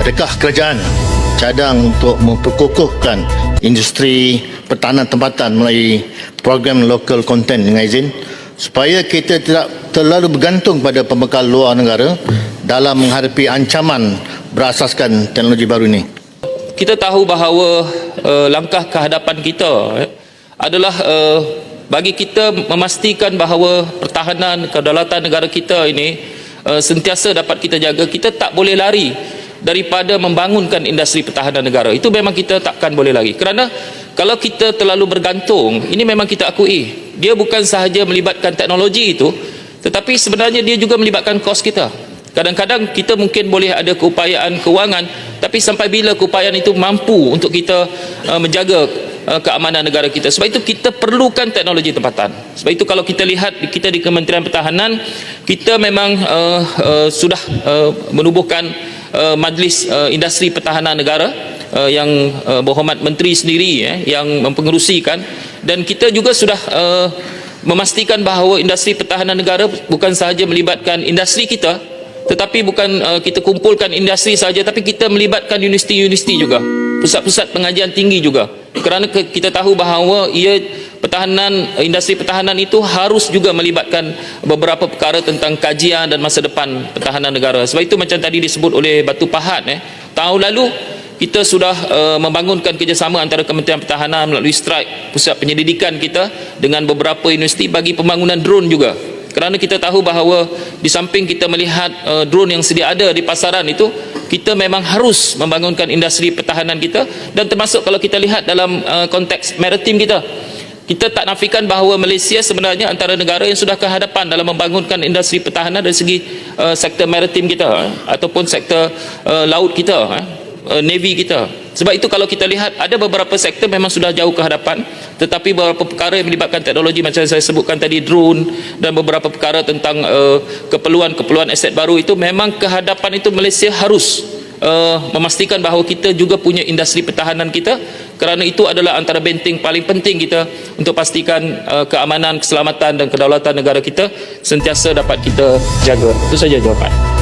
adakah kerajaan cadang untuk memperkukuhkan industri pertahanan tempatan melalui program local content dengan izin supaya kita tidak terlalu bergantung pada pembekal luar negara dalam menghadapi ancaman berasaskan teknologi baru ini. kita tahu bahawa uh, langkah kehadapan kita eh, adalah uh, bagi kita memastikan bahawa pertahanan kedaulatan negara kita ini uh, sentiasa dapat kita jaga kita tak boleh lari daripada membangunkan industri pertahanan negara. Itu memang kita takkan boleh lari. Kerana kalau kita terlalu bergantung ini memang kita akui dia bukan sahaja melibatkan teknologi itu tetapi sebenarnya dia juga melibatkan kos kita. Kadang-kadang kita mungkin boleh ada keupayaan kewangan tapi sampai bila keupayaan itu mampu untuk kita uh, menjaga uh, keamanan negara kita? Sebab itu kita perlukan teknologi tempatan. Sebab itu kalau kita lihat kita di Kementerian Pertahanan kita memang uh, uh, sudah uh, menubuhkan uh, majlis uh, industri pertahanan negara uh, yang uh, berhormat menteri sendiri eh, yang mempengerusikan. Dan kita juga sudah uh, memastikan bahawa industri pertahanan negara bukan sahaja melibatkan industri kita tetapi bukan uh, kita kumpulkan industri saja tapi kita melibatkan universiti-universiti juga. Pusat-pusat pengajian tinggi juga. Kerana ke, kita tahu bahawa ia pertahanan industri pertahanan itu harus juga melibatkan beberapa perkara tentang kajian dan masa depan pertahanan negara. Sebab itu macam tadi disebut oleh Batu Pahat eh tahun lalu kita sudah uh, membangunkan kerjasama antara Kementerian Pertahanan melalui strike pusat penyelidikan kita dengan beberapa universiti bagi pembangunan drone juga. Kerana kita tahu bahawa di samping kita melihat uh, drone yang sedia ada di pasaran itu kita memang harus membangunkan industri pertahanan kita dan termasuk kalau kita lihat dalam uh, konteks maritim kita kita tak nafikan bahawa Malaysia sebenarnya antara negara yang sudah kehadapan dalam membangunkan industri pertahanan dari segi uh, sektor maritim kita eh, ataupun sektor uh, laut kita eh, uh, navy kita. Sebab itu kalau kita lihat ada beberapa sektor memang sudah jauh ke hadapan tetapi beberapa perkara yang melibatkan teknologi macam saya sebutkan tadi drone dan beberapa perkara tentang uh, keperluan-keperluan aset baru itu memang kehadapan itu Malaysia harus uh, memastikan bahawa kita juga punya industri pertahanan kita kerana itu adalah antara benteng paling penting kita untuk pastikan uh, keamanan, keselamatan dan kedaulatan negara kita sentiasa dapat kita jaga. Itu saja jawapan.